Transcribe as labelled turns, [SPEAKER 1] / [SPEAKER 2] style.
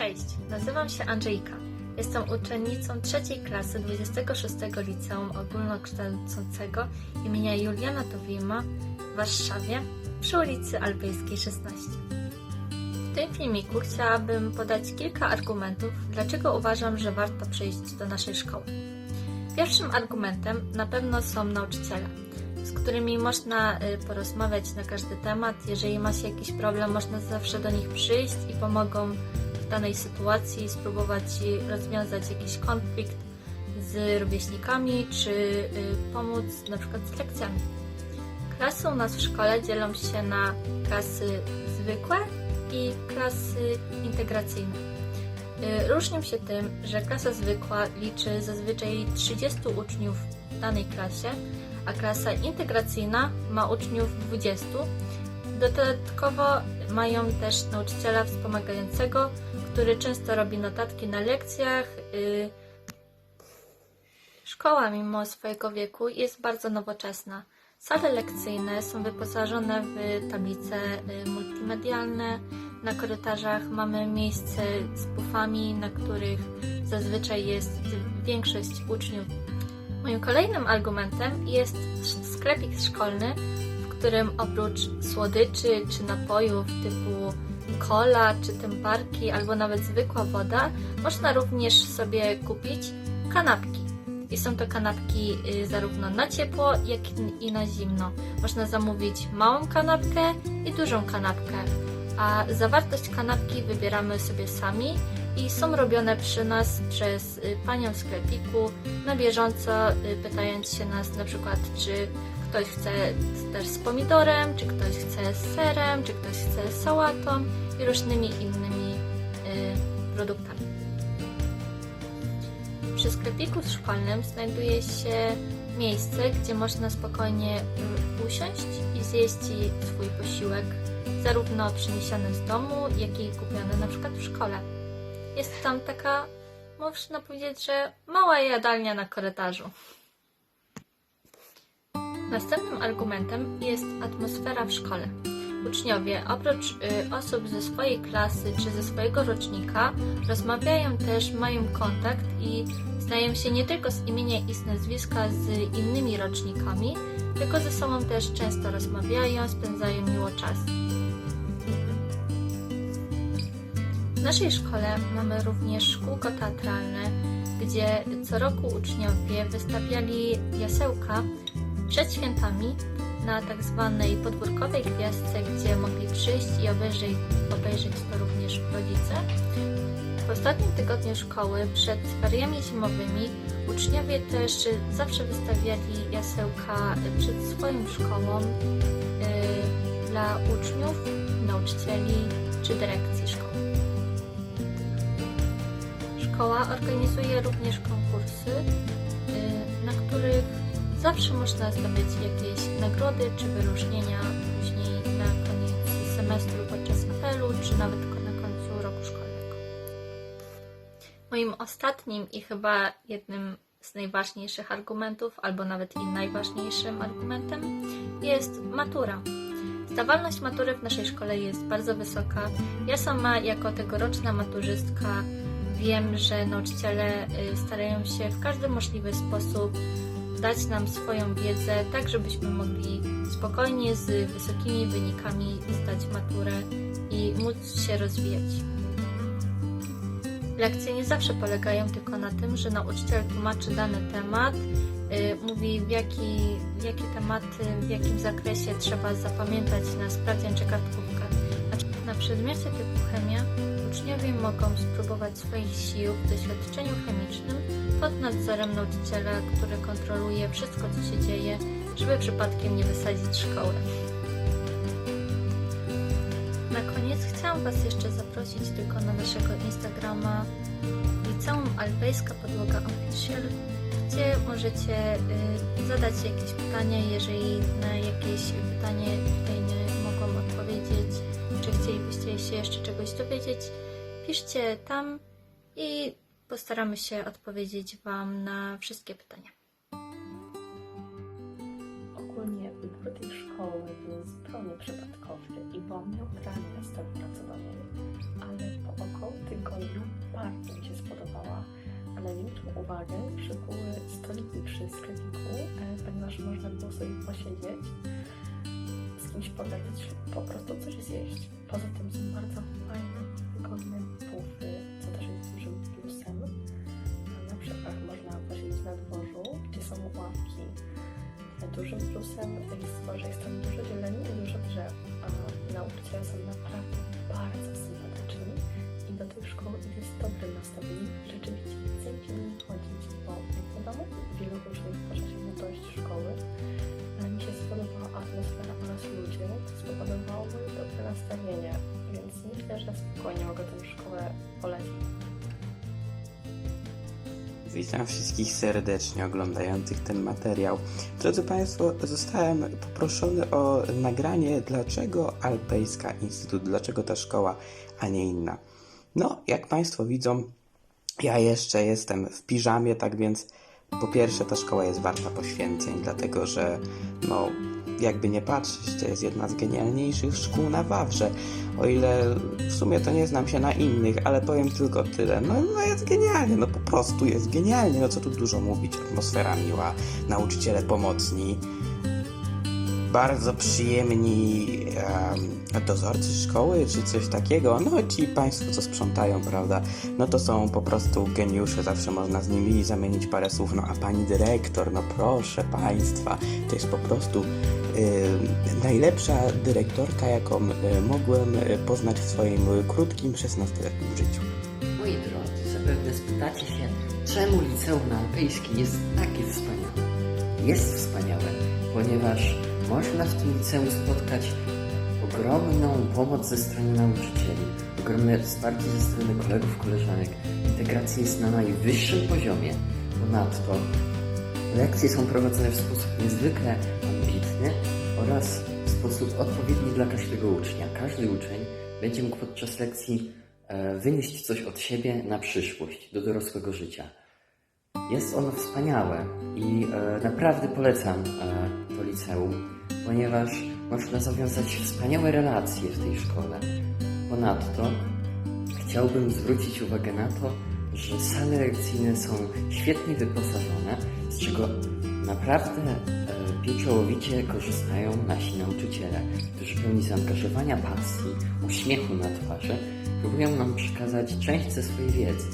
[SPEAKER 1] Cześć, nazywam się Andrzejka. Jestem uczennicą trzeciej klasy 26 Liceum Ogólnokształcącego imienia Juliana Towima w Warszawie przy ulicy Alpejskiej 16. W tym filmiku chciałabym podać kilka argumentów, dlaczego uważam, że warto przyjść do naszej szkoły. Pierwszym argumentem na pewno są nauczyciele, z którymi można y, porozmawiać na każdy temat. Jeżeli ma się jakiś problem, można zawsze do nich przyjść i pomogą danej sytuacji, spróbować rozwiązać jakiś konflikt z rówieśnikami, czy y, pomóc na przykład z lekcjami. Klasy u nas w szkole dzielą się na klasy zwykłe i klasy integracyjne. Y, Różnią się tym, że klasa zwykła liczy zazwyczaj 30 uczniów w danej klasie, a klasa integracyjna ma uczniów 20. Dodatkowo mają też nauczyciela wspomagającego, który często robi notatki na lekcjach. y, Szkoła, mimo swojego wieku, jest bardzo nowoczesna. Sale lekcyjne są wyposażone w tablice y, multimedialne. Na korytarzach mamy miejsce z pufami, na których zazwyczaj jest większość uczniów. Moim kolejnym argumentem jest sklepik szkolny, którym oprócz słodyczy czy napojów typu cola czy temparki albo nawet zwykła woda, można również sobie kupić kanapki. I są to kanapki y, zarówno na ciepło, jak i na zimno. Można zamówić małą kanapkę i dużą kanapkę, a zawartość kanapki wybieramy sobie sami i są robione przy nas przez y, panią sklepiku na bieżąco, y, pytając się nas na przykład, czy ktoś chce też z pomidorem, czy ktoś chce z serem, czy ktoś chce z sałatą i różnymi innymi y, produktami. Przy sklepiku szkolnym znajduje się miejsce, gdzie można spokojnie y, usiąść i zjeść swój posiłek, zarówno przyniesiony z domu, jak i kupiony na przykład w szkole. Jest tam taka, można powiedzieć, że mała jadalnia na korytarzu. Następnym argumentem jest atmosfera w szkole. Uczniowie, oprócz y, osób ze swojej klasy czy ze swojego rocznika, rozmawiają też, mają kontakt i znają się nie tylko z imienia i z nazwiska z innymi rocznikami, tylko ze sobą też często rozmawiają, spędzają miło czas. W naszej szkole mamy również szkółko teatralne, gdzie co roku uczniowie wystawiali jasełka przed świętami na tak zwanej podwórkowej gwiazdce, gdzie mogli przyjść i obejrzeć, obejrzeć to również rodzice. W ostatnim tygodniu szkoły, przed feriami zimowymi, uczniowie też zawsze wystawiali jasełka przed swoją szkołą yy, dla uczniów, nauczycieli czy dyrekcji szkoły. Szkoła organizuje również konkursy, yy, na których zawsze można zdobyć jakieś nagrody czy wyróżnienia później na koniec semestru podczas apelu, czy nawet na końcu roku szkolnego. Moim ostatnim i chyba jednym z najważniejszych argumentów, albo nawet i najważniejszym argumentem jest matura. Zdawalność matury w naszej szkole jest bardzo wysoka. Ja sama, jako tegoroczna maturzystka, wiem, że nauczyciele y, starają się w każdy możliwy sposób dać nam swoją wiedzę, tak żebyśmy mogli spokojnie z wysokimi wynikami zdać maturę i móc się rozwijać. Lekcje nie zawsze polegają tylko na tym, że nauczyciel tłumaczy dany temat, y, mówi w, jaki, jakie tematy, w jakim zakresie trzeba zapamiętać na sprawdzian czy kartkówkę. Na przedmiocie typu chemia uczniowie mogą spróbować swoich sił w doświadczeniu chemicznym pod nadzorem nauczyciela, który kontroluje wszystko, co się dzieje, żeby przypadkiem nie wysadzić szkoły. Na koniec chciałam Was jeszcze zaprosić tylko na naszego Instagrama Liceum Alpejska Podłoga Official, gdzie możecie y, zadać jakieś pytania, jeżeli na jakieś pytanie tutaj nie mogłam odpowiedzieć, czy chcielibyście się jeszcze czegoś dowiedzieć, piszcie tam i postaramy się odpowiedzieć Wam na wszystkie pytania.
[SPEAKER 2] ogólnie wybór tej szkoły był zupełnie przypadkowy i byłam neutralnie nastawiona co do niej, ale po około tygodniu bardzo mi się spodobała, a największą uwagę przykuły stoliki przy sklepiku, e, ponieważ można było sobie posiedzieć, z kimś pogadać, po prostu coś zjeść. Poza tym są bardzo fajne, wygodne pufy, co też jest dużym na dworzu, gdzie są ławki. Dużym plusem jest to, że jest tam dużo zieleni i dużo drzew, a nauczyciele są naprawdę bardzo sympatyczni i do tej szkoły idę z dobrym nastawieniem. Rzeczywiście chcę się chodzić, bo jak wiadomo, wielu różnych porze się na dojść szkoły, ale mi się spodobała atmosfera oraz ludzie, spowodowało moje dobre nastawienie, więc myślę, że spokojnie mogę tę
[SPEAKER 3] Witam wszystkich serdecznie oglądających ten materiał. Drodzy Państwo, zostałem poproszony o nagranie, dlaczego Alpejska Instytut, dlaczego ta szkoła, a nie inna. No, jak Państwo widzą, ja jeszcze jestem w piżamie, tak więc po pierwsze ta szkoła jest warta poświęceń, dlatego że no, jakby nie patrzeć, to jest jedna z genialniejszych szkół na Wawrze. O ile w sumie to nie znam się na innych, ale powiem tylko tyle. No, no jest genialnie, no po prostu jest genialnie. No co tu dużo mówić, atmosfera miła, nauczyciele pomocni, bardzo przyjemni em, dozorcy szkoły czy coś takiego. No ci Państwo, co sprzątają, prawda, no to są po prostu geniusze, zawsze można z nimi zamienić parę słów. No a pani dyrektor, no proszę Państwa, to jest po prostu y, najlepsza dyrektorka, jaką y, mogłem y, poznać w swoim krótkim 16-letnim życiu.
[SPEAKER 4] Moi drodzy, zapewne spytacie się, czemu liceum alpejskie jest takie wspaniałe? Jest wspaniałe, ponieważ można w tym liceum spotkać ogromną pomoc ze strony nauczycieli, ogromne wsparcie ze strony kolegów, koleżanek. Integracja jest na najwyższym poziomie. Ponadto lekcje są prowadzone w sposób niezwykle ambitny oraz w sposób odpowiedni dla każdego ucznia. Każdy uczeń będzie mógł podczas lekcji e, wynieść coś od siebie na przyszłość, do dorosłego życia. Jest ono wspaniałe i e, naprawdę polecam e, to liceum, ponieważ można zawiązać wspaniałe relacje w tej szkole. Ponadto chciałbym zwrócić uwagę na to, że sale lekcyjne są świetnie wyposażone, z czego naprawdę e, pieczołowicie korzystają nasi nauczyciele, którzy pełni zaangażowania, pasji, uśmiechu na twarzy, próbują nam przekazać część ze swojej wiedzy.